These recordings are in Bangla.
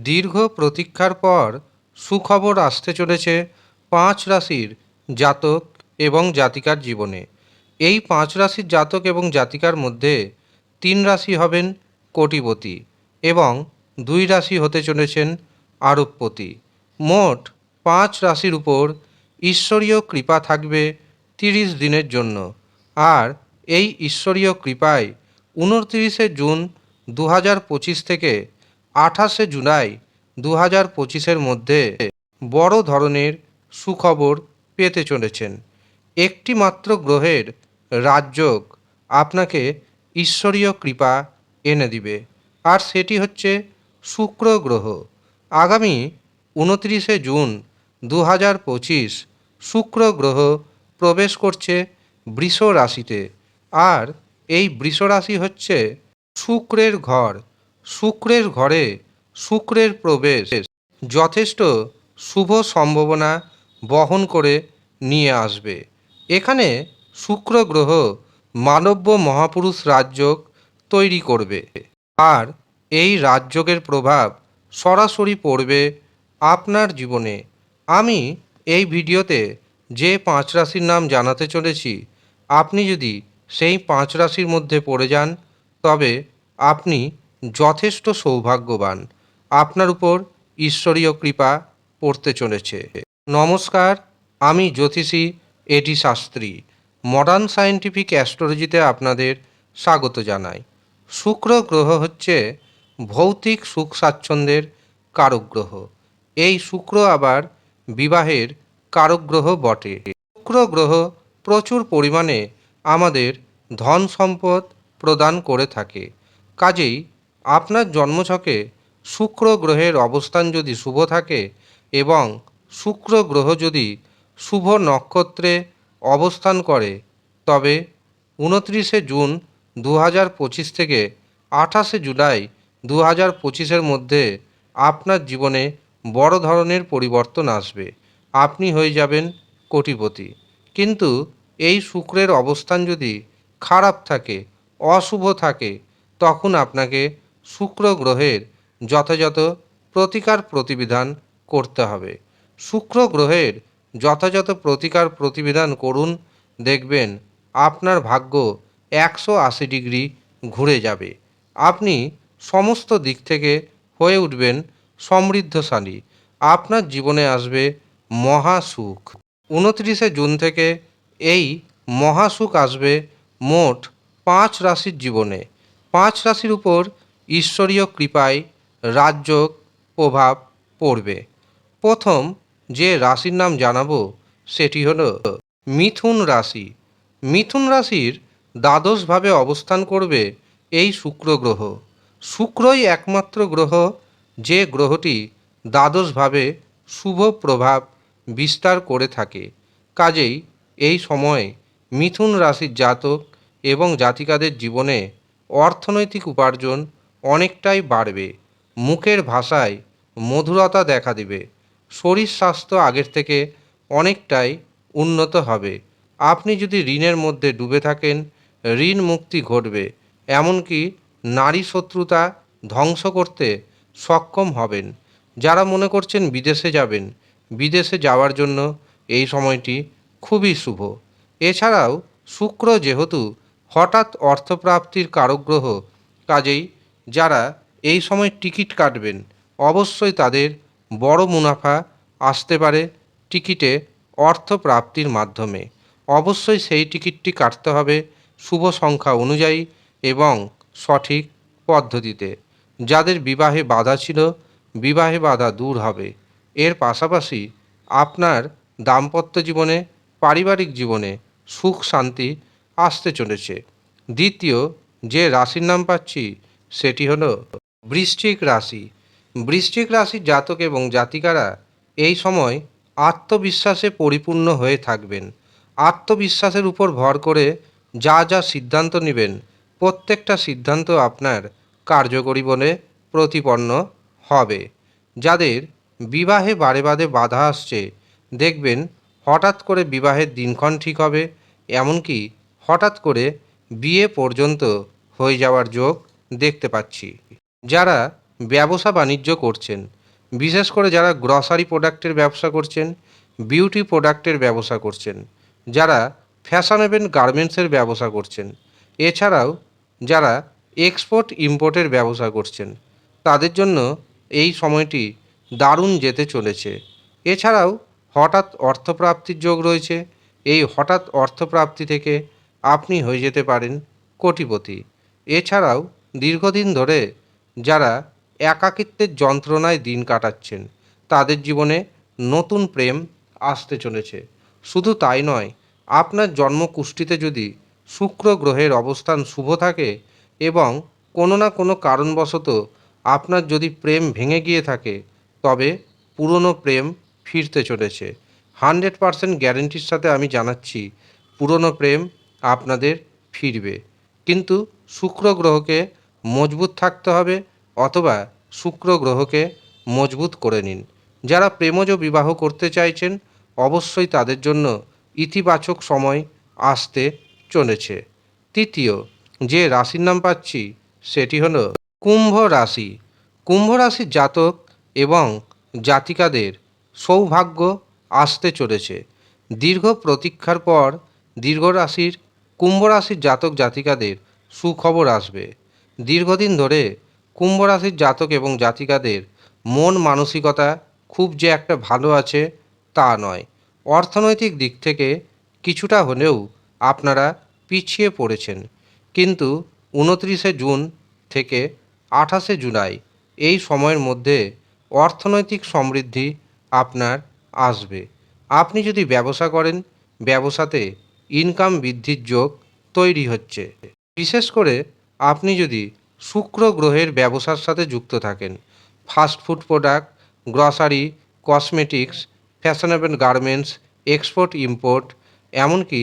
দীর্ঘ প্রতীক্ষার পর সুখবর আসতে চলেছে পাঁচ রাশির জাতক এবং জাতিকার জীবনে। এই পাঁচ রাশির জাতক এবং জাতিকার মধ্যে তিন রাশি হবেন কোটিপতি এবং দুই রাশি হতে চলেছেন আরবপতি মোট পাঁচ রাশির উপর ঈশ্বরীয় কৃপা থাকবে তিরিশ দিনের জন্য আর এই ঈশ্বরীয় কৃপায় উনত্রিশে জুন দু হাজার পঁচিশ থেকে আঠাশে জুলাই দু হাজার পঁচিশের মধ্যে বড় ধরনের সুখবর পেতে চলেছেন। একটি মাত্র গ্রহের রাজযোগ আপনাকে ঈশ্বরীয় কৃপা এনে দিবে, আর সেটি হচ্ছে শুক্র গ্রহ। আগামী উনত্রিশে জুন দু হাজার পঁচিশ শুক্র গ্রহ প্রবেশ করছে বৃষ রাশিতে আর এই বৃষ রাশি হচ্ছে শুক্রের ঘর। শুক্রের ঘরে শুক্রের প্রবেশ। যথেষ্ট শুভ সম্ভাবনা বহন করে নিয়ে আসবে। এখানে শুক্র গ্রহ মানব্য মহাপুরুষ রাজযোগ তৈরি করবে। আর এই রাজযোগের প্রভাব সরাসরি পড়বে আপনার জীবনে। আমি এই ভিডিওতে যে পাঁচ রাশির নাম জানাতে চলেছি, আপনি যদি সেই পাঁচ রাশির মধ্যে পড়ে যান, তবে আপনি যথেষ্ট সৌভাগ্যবান। আপনার উপর ঈশ্বরীয় কৃপা পড়তে চলেছে। নমস্কার, আমি জ্যোতিষী এডি শাস্ত্রী। মডার্ন সায়েন্টিফিক অ্যাস্ট্রোলজিতে আপনাদের স্বাগত জানাই। শুক্র গ্রহ হচ্ছে ভৌতিক সুখ স্বাচ্ছন্দ্যের কারক গ্রহ। এই শুক্র আবার বিবাহের কারক গ্রহ বটে। শুক্র গ্রহ প্রচুর পরিমাণে আমাদের ধন সম্পদ প্রদান করে থাকে। কাজেই আপনার জন্মছকে শুক্র গ্রহের অবস্থান যদি শুভ থাকে এবং শুক্র গ্রহ যদি শুভ নক্ষত্রে অবস্থান করে, তবে উনত্রিশে জুন দু হাজার পঁচিশ থেকে আঠাশে জুলাই দু হাজার পঁচিশের মধ্যে আপনার জীবনে বড় ধরনের পরিবর্তন আসবে। আপনি হয়ে যাবেন কোটিপতি। কিন্তু এই শুক্রের অবস্থান যদি খারাপ থাকে, অশুভ থাকে, তখন আপনাকে শুক্র গ্রহের যথাযথ প্রতিকার প্রতিবিধান করতে হবে। শুক্র গ্রহের যথাযথ প্রতিকার প্রতিবিধান করুন, দেখবেন আপনার ভাগ্য একশো আশি ডিগ্রি ঘুরে যাবে। আপনি সমস্ত দিক থেকে হয়ে উঠবেন সমৃদ্ধশালী। আপনার জীবনে আসবে মহাসুখ। উনত্রিশে জুন থেকে এই মহাসুখ আসবে মোট পাঁচ রাশির জীবনে। পাঁচ রাশির উপর ঈশ্বরীয় কৃপায় রাজযোগ প্রভাব পড়বে। প্রথম যে রাশির নাম জানাব, সেটি হল মিথুন রাশি। মিথুন রাশির দ্বাদশভাবে অবস্থান করবে এই শুক্র গ্রহ। শুক্রই একমাত্র গ্রহ, যে গ্রহটি দ্বাদশভাবে শুভ প্রভাব বিস্তার করে থাকে। কাজেই এই সময় মিথুন রাশির জাতক এবং জাতিকাদের জীবনে অর্থনৈতিক উপার্জন অনেকটাই বাড়বে। মুখের ভাষায় মধুরতা দেখা দেবে। শরীর স্বাস্থ্য আগের থেকে অনেকটাই উন্নত হবে। আপনি যদি ঋণের মধ্যে ডুবে থাকেন, ঋণ মুক্তি ঘটবে। এমনকি নারী শত্রুতা ধ্বংস করতে সক্ষম হবেন। যারা মনে করছেন বিদেশে যাবেন, বিদেশে যাওয়ার জন্য এই সময়টি খুবই শুভ। এছাড়াও শুক্র যেহেতু হঠাৎ অর্থপ্রাপ্তির কারক গ্রহ কাজেই যারা এই সময় টিকিট কাটবেন, অবশ্যই তাদের বড় মুনাফা আসতে পারে টিকিটে অর্থ প্রাপ্তির মাধ্যমে। অবশ্যই সেই টিকিটটি কাটতে হবে শুভ সংখ্যা অনুযায়ী এবং সঠিক পদ্ধতিতে। যাদের বিবাহে বাধা ছিল, বিবাহে বাধা দূর হবে। এর পাশাপাশি আপনার দাম্পত্য জীবনে, পারিবারিক জীবনে সুখ শান্তি আসতে চলেছে। দ্বিতীয়, যে রাশির নাম পাচ্ছি সেটি হলো বৃশ্চিক রাশি। বৃশ্চিক রাশির জাতক এবং জাতিকারা এই সময় আত্মবিশ্বাসে পরিপূর্ণ হয়ে থাকবেন। আত্মবিশ্বাসের উপর ভর করে যা যা সিদ্ধান্ত নেবেন, প্রত্যেকটা সিদ্ধান্ত আপনার কার্যকরী বলে প্রতিপন্ন হবে। যাদের বিবাহে বারে বাদে বাধা আসছে, দেখবেন হঠাৎ করে বিবাহের দিনক্ষণ ঠিক হবে, এমনকি হঠাৎ করে বিয়ে পর্যন্ত হয়ে যাওয়ার যোগ দেখতে পাচ্ছি। যারা ব্যবসা বাণিজ্য করছেন, বিশেষ করে যারা গ্রসারি প্রোডাক্টের ব্যবসা করছেন বিউটি প্রোডাক্টের ব্যবসা করছেন, যারা ফ্যাশনেবল গার্মেন্টসের ব্যবসা করছেন, এছাড়াও যারা এক্সপোর্ট ইম্পোর্টের ব্যবসা করছেন, তাদের জন্য এই সময়টি দারুণ যেতে চলেছে। এছাড়াও হঠাৎ অর্থপ্রাপ্তির যোগ রয়েছে। এই হঠাৎ অর্থপ্রাপ্তি থেকে আপনি হয়ে যেতে পারেন কোটিপতি। এছাড়াও দীর্ঘদিন ধরে যারা একাকিত্বের যন্ত্রণায় দিন কাটাচ্ছেন, তাদের জীবনে নতুন প্রেম আসতে চলেছে। শুধু তাই নয়, আপনার জন্মকুষ্ঠিতে যদি শুক্র গ্রহের অবস্থান শুভ থাকে এবং কোনো না কোনো কারণবশত আপনার যদি প্রেম ভেঙে গিয়ে থাকে, তবে পুরনো প্রেম ফিরতে চলেছে। হান্ড্রেড পারসেন্ট গ্যারেন্টির সাথে আমি জানাচ্ছি, পুরনো প্রেম আপনাদের ফিরবে। কিন্তু শুক্র গ্রহকে মজবুত থাকতে হবে অথবা শুক্র গ্রহকে মজবুত করে নিন। যারা প্রেমজ বিবাহ করতে চাইছেন, অবশ্যই তাদের জন্য ইতিবাচক সময় আসতে চলেছে। তৃতীয়, যে রাশির নাম পাচ্ছি, সেটি হলো কুম্ভ রাশি। কুম্ভ রাশির জাতক এবং জাতিকাদের সৌভাগ্য আসতে চলেছে। দীর্ঘ প্রতীক্ষার পর দীর্ঘ রাশির, কুম্ভ রাশির জাতক জাতিকাদের সুখবর আসবে। দীর্ঘদিন ধরে কুম্ভ রাশির জাতক এবং জাতিকাদের মন মানসিকতা খুব যে একটা ভালো আছে তা নয়। অর্থনৈতিক দিক থেকে কিছুটা হলেও আপনারা পিছিয়ে পড়েছেন। কিন্তু উনত্রিশে জুন থেকে আঠাশে জুলাই এই সময়ের মধ্যে অর্থনৈতিক সমৃদ্ধি আপনার আসবে। আপনি যদি ব্যবসা করেন, ব্যবসাতে ইনকাম বৃদ্ধির যোগ তৈরি হচ্ছে। বিশেষ করে আপনি যদি শুক্র গ্রহের ব্যবসার সাথে যুক্ত থাকেন fast food product grocery cosmetics fashionable garments export import এমনকি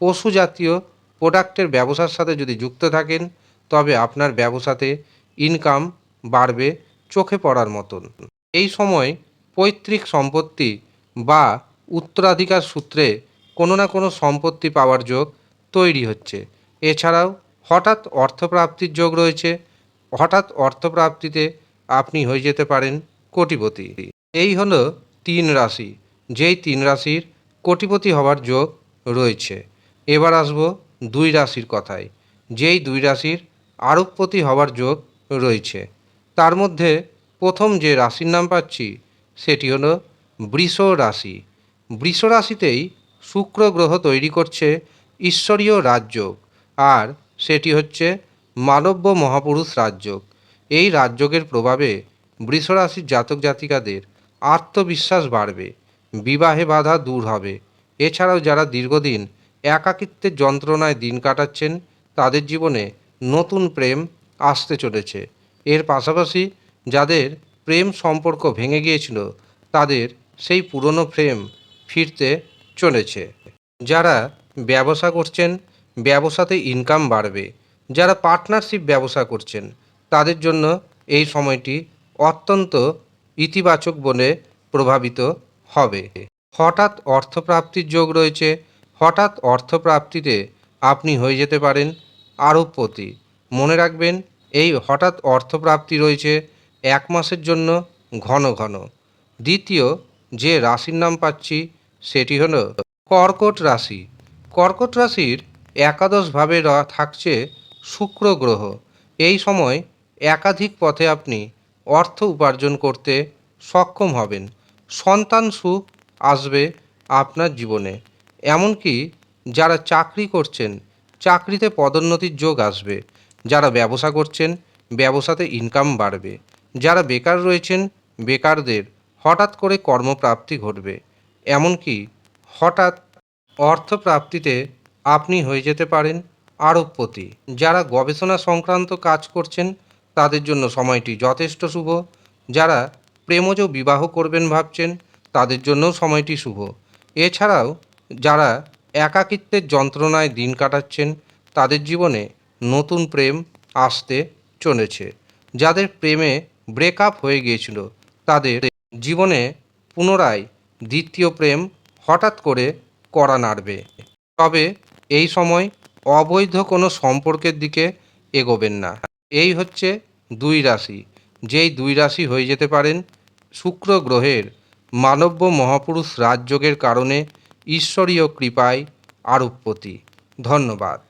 পশু জাতীয় প্রোডাক্টের ব্যবসার সাথে যদি যুক্ত থাকেন, তবে আপনার ব্যবসাতে ইনকাম বাড়বে চোখে পড়ার মতন। এই সময় পৈতৃক সম্পত্তি বা উত্তরাধিকার সূত্রে কোনো না কোনো সম্পত্তি পাওয়ার যোগ তৈরি হচ্ছে। এছাড়াও হঠাৎ অর্থপ্রাপ্তির যোগ রয়েছে। হঠাৎ অর্থপ্রাপ্তিতে আপনি হয়ে যেতে পারেন কোটিপতি। এই হলো তিন রাশি। যেই তিন রাশির কোটিপতি হওয়ার যোগ রয়েছে। এবার আসব দুই রাশির কথায়। যেই দুই রাশির আরবপতি হওয়ার যোগ রয়েছে। তার মধ্যে প্রথম যে রাশির নাম পাচ্ছি, সেটি হলো বৃষ রাশি। বৃষ রাশিতেই শুক্র গ্রহ তৈরি করছে ঈশ্বরীয় রাজযোগ। আর সেটি হচ্ছে মানব্য মহাপুরুষ রাজযোগ। এই রাজযোগের প্রভাবে বৃষরাশির জাতক জাতিকাদের আত্মবিশ্বাস বাড়বে, বিবাহে বাধা দূর হবে। এছাড়াও যারা দীর্ঘদিন একাকিত্বের যন্ত্রণায় দিন কাটাচ্ছেন, তাদের জীবনে নতুন প্রেম আসতে চলেছে। এর পাশাপাশি যাদের প্রেম সম্পর্ক ভেঙে গিয়েছিল, তাদের সেই পুরনো প্রেম ফিরতে চলেছে। যারা ব্যবসা করছেন ব্যবসাতে ইনকাম বাড়বে। যারা পার্টনারশিপ ব্যবসা করছেন, তাদের জন্য এই সময়টি অত্যন্ত ইতিবাচক বলে প্রভাবিত হবে। হঠাৎ অর্থপ্রাপ্তির যোগ রয়েছে। হঠাৎ অর্থপ্রাপ্তিতে আপনি হয়ে যেতে পারেন আরবপতি মনে রাখবেন, এই হঠাৎ অর্থপ্রাপ্তি রয়েছে এক মাসের জন্য ঘন ঘন। দ্বিতীয়, যে রাশির নাম পাচ্ছি, সেটি হলো কর্কট রাশি। কর্কট রাশির একাদশভাবে থাকছে শুক্র গ্রহ। এই সময় একাধিক পথে আপনি অর্থ উপার্জন করতে সক্ষম হবেন। সন্তান সুখ আসবে আপনার জীবনে। এমনকি যারা চাকরি করছেন, চাকরিতে পদোন্নতির যোগ আসবে। যারা ব্যবসা করছেন, ব্যবসাতে ইনকাম বাড়বে। যারা বেকার রয়েছেন, বেকারদের হঠাৎ করে কর্মপ্রাপ্তি ঘটবে। এমনকি হঠাৎ অর্থপ্রাপ্তিতে আপনি হয়ে যেতে পারেন। আরবপতি, যারা গবেষণা সংক্রান্ত কাজ করছেন, তাদের জন্য সময়টি যথেষ্ট শুভ। যারা প্রেমজ বিবাহ করবেন ভাবছেন, তাদের জন্যও সময়টি শুভ। এছাড়াও, যারা একাকিত্বের যন্ত্রণায় দিন কাটাচ্ছেন, তাদের জীবনে নতুন প্রেম আসতে চলেছে। যাদের প্রেমে ব্রেকআপ হয়ে গিয়েছিল, তাদের জীবনে পুনরায় দ্বিতীয় প্রেম হঠাৎ করে করা নাড়বে। তবে এই সময় অবৈধ কোনো সম্পর্কের দিকে এগোবেন না। এই হচ্ছে দুই রাশি। যেই দুই রাশি হয়ে যেতে পারেন, শুক্র গ্রহের মানব্য মহাপুরুষ রাজযোগের কারণে ঈশ্বরীয় কৃপায় আরূপপতি। ধন্যবাদ।